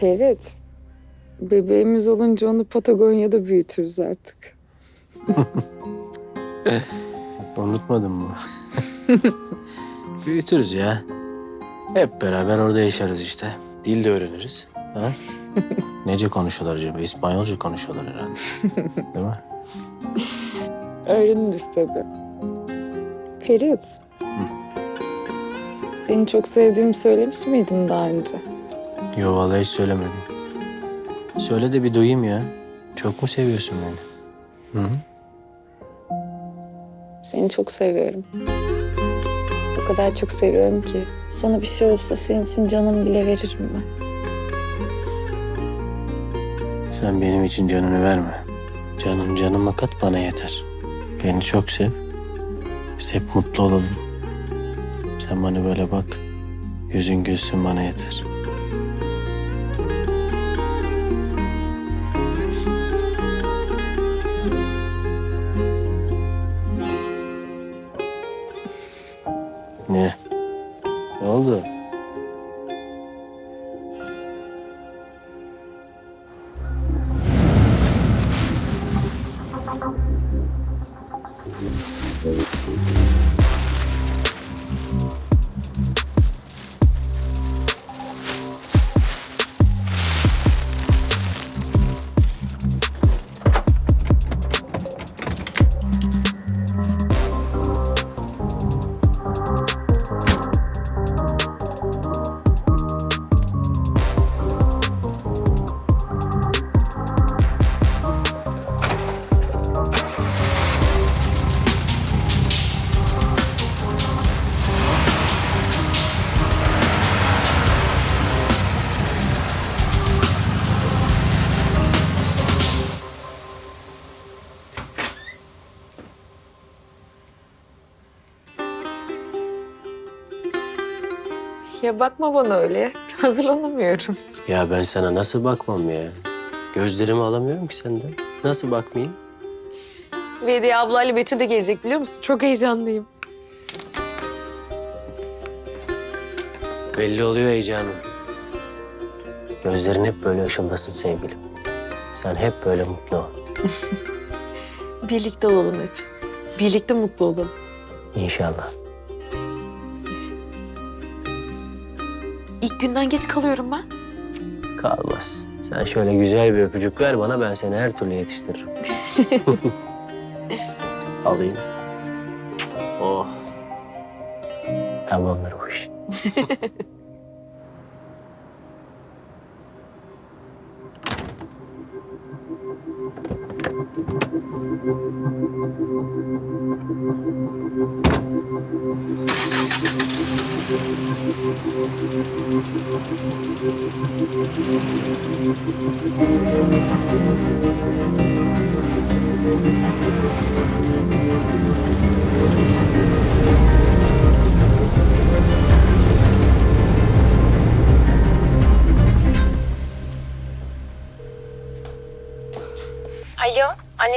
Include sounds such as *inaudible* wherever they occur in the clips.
Ferit, bebeğimiz olunca onu Patagonya'da büyütürüz artık. *laughs* Unutmadın mı? *laughs* Büyütürüz ya. Hep beraber orada yaşarız işte. Dil de öğreniriz. Ha? *laughs* Nece konuşuyorlar acaba? İspanyolca konuşuyorlar herhalde. Değil mi? Öğreniriz tabii. Ferit, seni çok sevdiğimi söylemiş miydim daha önce? Yo vallahi hiç söylemedim. Söyle de bir duyayım ya. Çok mu seviyorsun beni? Hı hı. Seni çok seviyorum. O kadar çok seviyorum ki. Sana bir şey olsa senin için canımı bile veririm ben. Sen benim için canını verme. Canın canıma kat bana yeter. Beni çok sev. Biz hep mutlu olalım. Sen bana böyle bak. Yüzün gülsün bana yeter. Ya bakma bana öyle. *laughs* Hazırlanamıyorum. Ya ben sana nasıl bakmam ya? Gözlerimi alamıyorum ki senden. Nasıl bakmayayım? Vediye ablayla Betül de gelecek biliyor musun? Çok heyecanlıyım. Belli oluyor heyecanım. Gözlerin hep böyle ışıldasın sevgilim. Sen hep böyle mutlu ol. *laughs* Birlikte olalım hep. Birlikte mutlu olalım. İnşallah. İlk günden geç kalıyorum ben. Kalmaz. Sen şöyle güzel bir öpücük ver bana ben seni her türlü yetiştiririm. *laughs* Alayım. Oh. Tamamdır bu iş. *laughs* Alo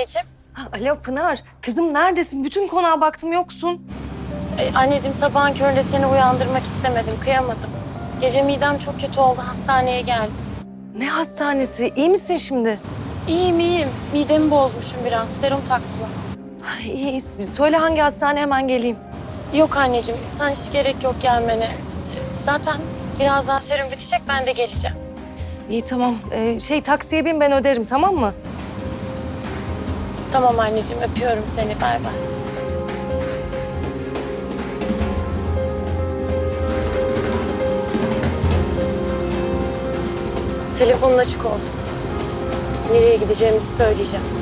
anneciğim. Ha, Alo Pınar, kızım neredesin? Bütün konağa baktım yoksun. Ee, anneciğim sabahın köründe seni uyandırmak istemedim. Kıyamadım. Gece midem çok kötü oldu. Hastaneye geldim. Ne hastanesi? İyi misin şimdi? İyiyim iyiyim. Midemi bozmuşum biraz. Serum taktılar. Ay, iyi, iyi. Söyle hangi hastane hemen geleyim. Yok anneciğim sen hiç gerek yok gelmene. Zaten birazdan serum bitecek ben de geleceğim. İyi tamam. Ee, şey taksiye bin ben öderim tamam mı? Tamam anneciğim öpüyorum seni. Bay bay. Telefonun açık olsun. Nereye gideceğimizi söyleyeceğim.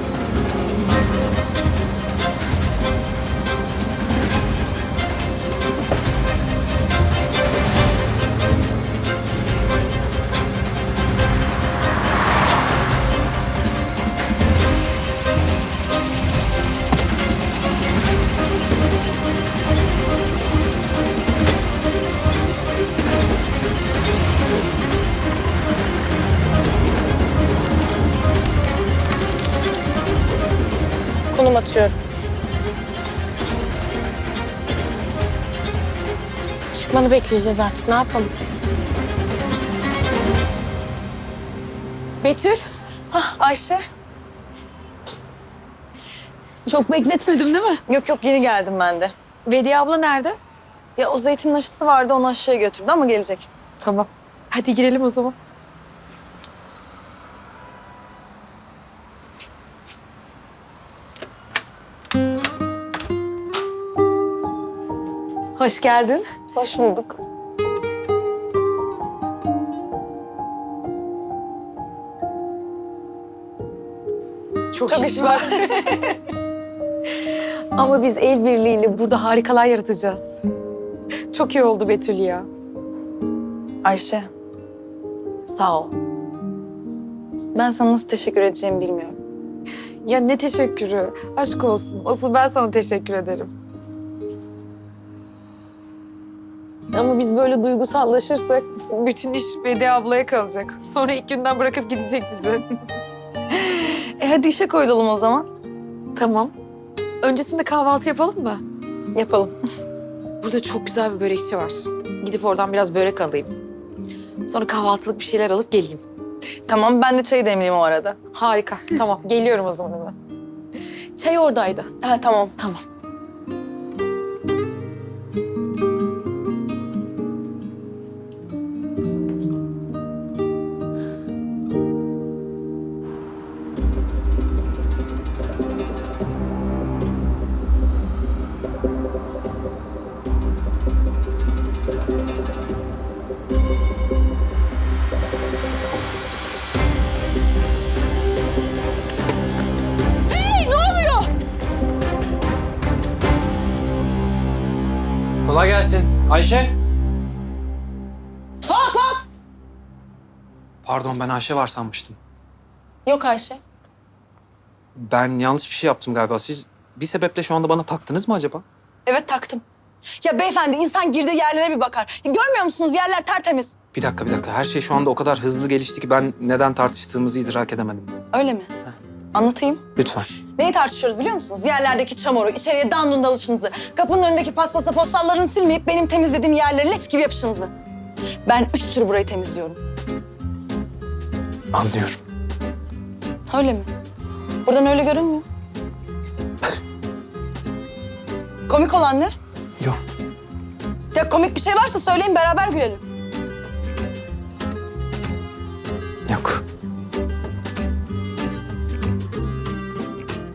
Atıyorum. Çıkmanı bekleyeceğiz artık. Ne yapalım? Betül. Hah Ayşe. Çok bekletmedim değil mi? Yok yok yeni geldim ben de. Vediye abla nerede? Ya o zeytin aşısı vardı onu aşıya götürdü ama gelecek. Tamam. Hadi girelim o zaman. Hoş geldin. Hoş bulduk. Çok, Çok iş var. *laughs* Ama biz el birliğiyle burada harikalar yaratacağız. Çok iyi oldu Betül ya. Ayşe sağ ol. Ben sana nasıl teşekkür edeceğimi bilmiyorum. Ya ne teşekkürü. Aşk olsun. Asıl ben sana teşekkür ederim. Ama biz böyle duygusallaşırsak bütün iş Bediye ablaya kalacak. Sonra ilk günden bırakıp gidecek bizi. E hadi işe koyulalım o zaman. tamam. Öncesinde kahvaltı yapalım mı? Yapalım. Burada çok güzel bir börekçi var. Gidip oradan biraz börek alayım. Sonra kahvaltılık bir şeyler alıp geleyim. Tamam ben de çayı demleyeyim o arada. Harika. Tamam. Geliyorum o zaman hemen. Çay oradaydı. Ha tamam. Tamam. Ayşe. Hop hop. Pardon ben Ayşe var sanmıştım. Yok Ayşe. Ben yanlış bir şey yaptım galiba. Siz bir sebeple şu anda bana taktınız mı acaba? Evet taktım. Ya beyefendi insan girdiği yerlere bir bakar. Ya, görmüyor musunuz yerler tertemiz. Bir dakika bir dakika. Her şey şu anda o kadar hızlı gelişti ki ben neden tartıştığımızı idrak edemedim. Öyle mi? Anlatayım. Lütfen. Neyi tartışıyoruz biliyor musunuz? Yerlerdeki çamuru, içeriye dandun dalışınızı, kapının önündeki paspasa postallarını silmeyip benim temizlediğim yerlere leş gibi yapışınızı. Ben üç tur burayı temizliyorum. Anlıyorum. Öyle mi? Buradan öyle görünmüyor. Komik olan ne? Yok. Ya komik bir şey varsa söyleyin beraber gülelim.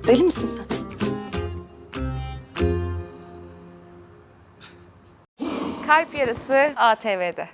Deli misin sen? Kalp Yarısı ATV'de.